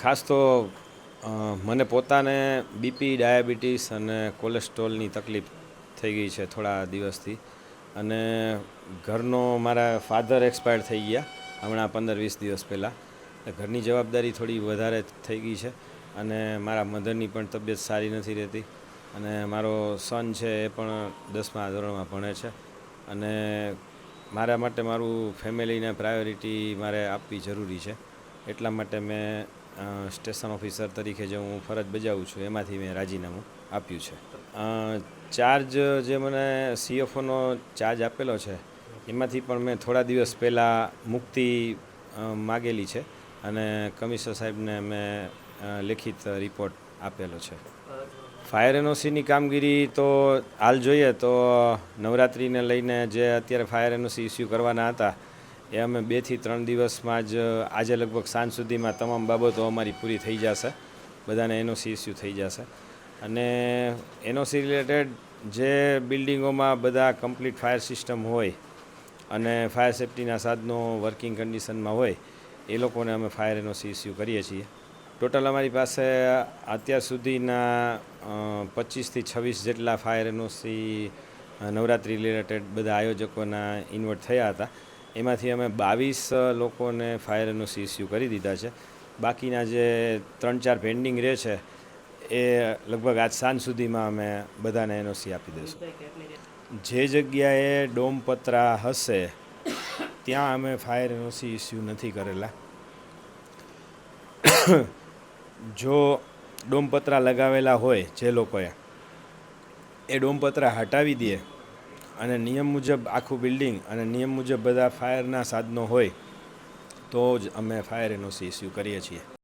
ખાસ તો મને પોતાને બીપી ડાયાબિટીસ અને કોલેસ્ટ્રોલની તકલીફ થઈ ગઈ છે થોડા દિવસથી. અને ઘરનો મારા ફાધર એક્સપાયર થઈ ગયા, હમણાં પંદર વીસ દિવસ પહેલાં. એટલે ઘરની જવાબદારી થોડી વધારે થઈ ગઈ છે અને મારા મધરની પણ તબિયત સારી નથી રહેતી. અને મારો સન છે એ પણ દસમા ધોરણમાં ભણે છે. અને મારા માટે મારું ફેમિલીને પ્રાયોરિટી મારે આપવી જરૂરી છે. એટલા માટે મેં સ્ટેશન ઓફિસર તરીકે જે હું ફરજ બજાવું છું, એમાંથી મેં રાજીનામું આપ્યું છે. ચાર્જ જે મને સીએફઓનો ચાર્જ આપેલો છે, એમાંથી પણ મેં થોડા દિવસ પહેલાં મુક્તિ માગેલી છે અને કમિશનર સાહેબને મેં લેખિત રિપોર્ટ આપેલો છે. ફાયર એનઓસીની કામગીરી તો હાલ જોઈએ તો નવરાત્રિને લઈને જે અત્યારે ફાયર એનઓસી ઇસ્યુ કરવાના હતા એ અમે બેથી ત્રણ દિવસમાં જ આજે લગભગ સાંજ સુધીમાં તમામ બાબતો અમારી પૂરી થઈ જશે. બધાને એનઓસી ઇસ્યુ થઈ જશે. અને એનઓસી રિલેટેડ જે બિલ્ડિંગોમાં બધા કમ્પ્લીટ ફાયર સિસ્ટમ હોય અને ફાયર સેફટીના સાધનો વર્કિંગ કન્ડિશનમાં હોય, એ લોકોને અમે ફાયર એનઓસી ઇસ્યુ કરીએ છીએ. ટોટલ અમારી પાસે અત્યાર સુધીના પચીસથી છવ્વીસ જેટલા ફાયર એનઓસી નવરાત્રિ રિલેટેડ બધા આયોજકોના ઇન્વર્ટ થયા હતા. એમાંથી અમે બાવીસ લોકોને ફાયર સીસ્યુ કરી દીધા છે. બાકીના જે ત્રણ ચાર પેન્ડિંગ રહે છે, એ લગભગ આજ સાંજ સુધીમાં અમે બધાને એનઓસી આપી દઈશું જે જગ્યાએ ડોમપત્રા હશે, ત્યાં અમે ફાયર એનઓસી ઇસ્યુ નથી કરેલા. જો ડોમપત્રા લગાવેલા હોય જે લોકોએ, એ ડોમપત્રા હટાવી દે અને નિયમ મુજબ આખું બિલ્ડિંગ અને નિયમ મુજબ બધા ફાયરના સાધનો હોય, તો જ અમે ફાયર એનઓસી ઇસ્યુ કરીએ છીએ.